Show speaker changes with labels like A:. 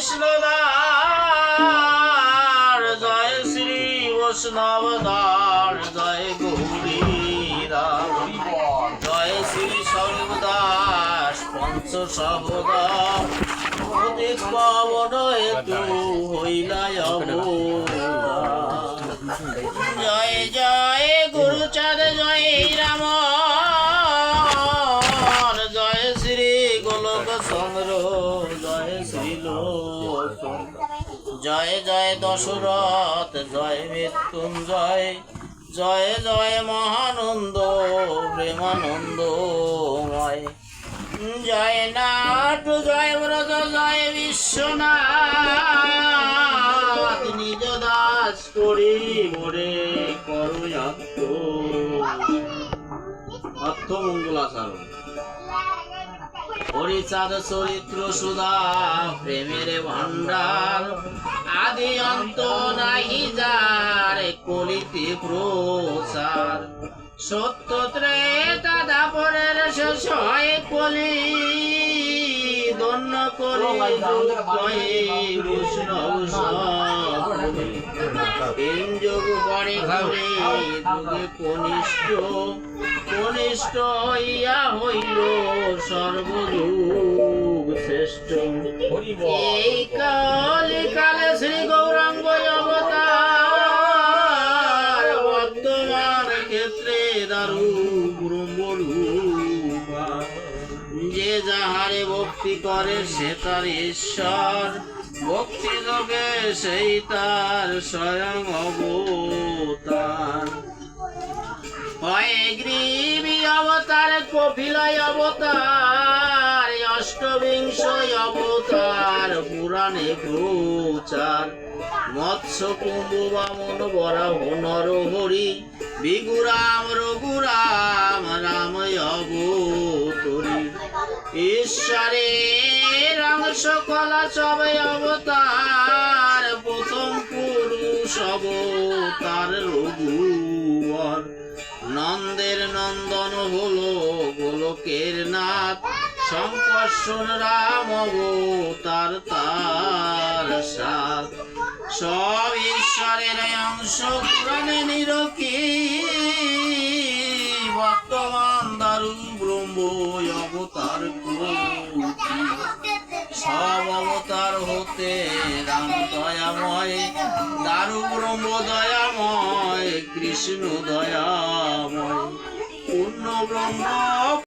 A: কৃষ্ণ দার জয় শ্রী বৈষ্ণব দার জয় গৌরী জয় শ্রী সর্বদাস পঞ্চ সর্বদা। পবন হেতু হইলায় জয় জয় দশরথ, জয় মৃত্যুঞ্জয়, জয় জয় মহানন্দ, প্রেমানন্দময়। জয় নাট, জয় ব্রত জয় বিশ্বনাথ, নিজ দাস করি মোরে করু আত্ম হরিচাঁদ চরিত্র সুধা, প্রেমের ভান্ডার আদি অন্ত নাহি যার কলিতে প্রচার সত্য ত্রেতা দাপরের শেষ হয় কলি, দন্য করি বৈষ্ণব সবরি। কনিষ্ঠ কনিষ্ঠ হইয়া হইল সর্বযুগ শ্রেষ্ঠ। এই কালে কালে শ্রী গৌরাঙ্গ অবতার, বর্তমান ক্ষেত্রে দারু যে যাহারে ভক্তি করে সে তার ঈশ্বর। ভক্তি যোগে সেই তার স্বয়ং অবতার। হয় গ্রীবী অবতার, কপিলয় অবতার, অষ্টবিংশ অবতার, পুরাণে প্রচার মৎস্য কুম্ভ বামন বরাহ নরহরি বিগুরাম রঘুরাম রাম অবতরী। ঈশ্বরের অংশ কলা সবে অবতার। প্রথম পুরুষ অবতার রঘুবর। নন্দের নন্দন হলো গোলকের নাথ। সংকর্ষণ রাম অবতার তার সাথ। সব ঈশ্বরের অংশ পুরাণে নিরকি বর্তমান দারু ব্রহ্ম অবতার সব অবতার হতে রাম দয়াময়, দারু ব্রহ্ম দয়াময়, কৃষ্ণ দয়াময়। পূর্ণ ব্রহ্ম